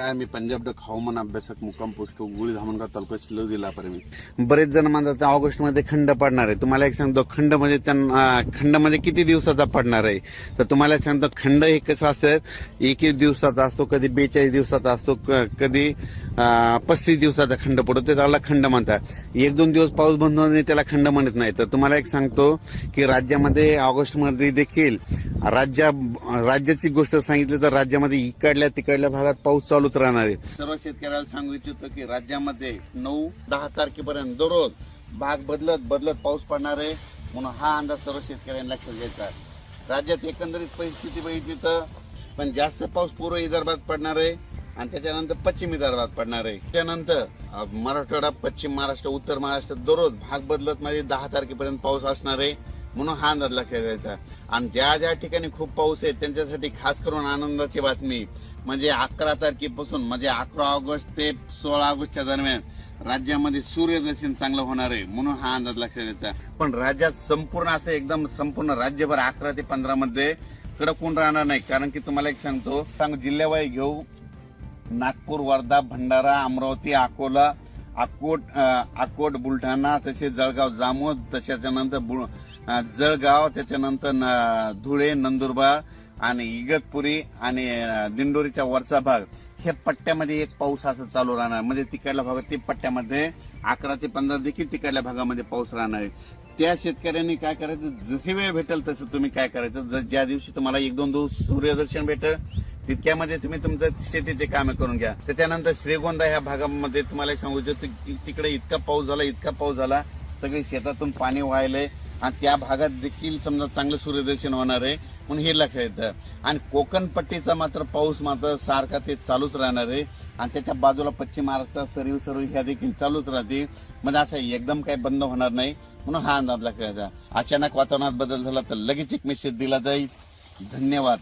काय मी पंजाब डक हवामान अभ्यासक मुक्काम पोस्ट गुळी धामणगाव तालुका शिल्लक जिल्हा परमी बरेच जण म्हणतात ऑगस्टमध्ये खंड पडणार आहे. तुम्हाला एक सांगतो खंड म्हणजे त्यांना खंड म्हणजे किती दिवसाचा पडणार आहे? तर तुम्हाला एक सांगतो खंड हे कसं असतं एक एक दिवसाचा असतो कधी बेचाळीस दिवसाचा असतो क- कधी पस्तीस दिवसाचा खंड पडतो ते त्याला खंड म्हणतात. एक दोन दिवस पाऊस बंद होणे त्याला खंड म्हणत नाही. तर तुम्हाला एक सांगतो की राज्यामध्ये ऑगस्टमध्ये देखील राज्या राज्याची गोष्ट सांगितली तर राज्यामध्ये इकडल्या तिकडल्या भागात पाऊस चालू होत राहणार आहे. सर्व शेतकऱ्याला सांगू इच्छितो की राज्यामध्ये नऊ दहा तारखेपर्यंत दररोज भाग बदलत बदलत पाऊस पडणार आहे. म्हणून हा अंदाज सर्व शेतकऱ्यांना लक्षात घ्यायचा राज्यात एकंदरीत परिस्थिती बघितली तर पण जास्त पाऊस पूर्व विदर्भात पडणार आहे आणि त्याच्यानंतर पश्चिम विदर्भात पडणार आहे. त्यानंतर मराठवाडा पश्चिम महाराष्ट्र उत्तर महाराष्ट्र दररोज भाग बदलत मध्ये दहा तारखेपर्यंत पाऊस असणार आहे. म्हणून हा अंदाज लक्षात घ्यायचा आणि ज्या ज्या ठिकाणी खूप पाऊस आहे त्यांच्यासाठी खास करून आनंदाची बातमी म्हणजे अकरा तारखेपासून म्हणजे अकरा ऑगस्ट ते सोळा ऑगस्टच्या दरम्यान राज्यामध्ये सूर्यदर्शन चांगलं होणार आहे म्हणून हा अंदाज लक्षात घ्यायचा पण राज्यात संपूर्ण असं एकदम संपूर्ण राज्यभर अकरा ते पंधरा मध्ये कडक ऊन राहणार नाही. कारण की तुम्हाला एक सांगतो सांग जिल्ह्यावाई घेऊ नागपूर वर्धा भंडारा अमरावती अकोला अकोट अकोट बुलढाणा तसे जळगाव जामोद तशाच्यानंतर बुल- जळगाव त्याच्यानंतर न- धुळे नंदुरबार आणि इगतपुरी आणि दिंडोरीचा वरचा भाग हे पट्ट्यामध्ये एक पाऊस असं चालू राहणार. म्हणजे तिकडल्या भागात ते पट्ट्यामध्ये अकरा ते पंधरा देखील तिकडल्या भागामध्ये पाऊस राहणार आहे. त्या शेतकऱ्यांनी काय करायचं? जशी वेळ भेटेल तसं तुम्ही काय करायचं? ज- ज्या दिवशी तुम्हाला एक दोन दिवस सूर्यदर्शन भेटेल तितक्यामध्ये तुम्ही तुमचं शेतीचे कामे करून घ्या. त्याच्यानंतर श्रीगोंदा ह्या भागामध्ये तुम्हाला सांगू शकतो तिकडे इतका पाऊस झाला इतका पाऊस झाला सगळी शेतातून पाणी व्हायलंय आणि त्या भागात देखील समजा चांगलं सूर्यदर्शन होणार आहे म्हणून हे लक्षात येतं. आणि कोकणपट्टीचा मात्र पाऊस मात्र सारखा ते चालूच राहणार आहे. आणि त्याच्या बाजूला पश्चिम महाराष्ट्रात सरीव सरीव ह्या देखील चालूच राहते म्हणजे असं एकदम काही बंद होणार नाही म्हणून हा अंदाज लक्षात घ्यायचा अचानक वातावरणात बदल झाला तर लगेच एक मेसेज दिला जाईल. धन्यवाद.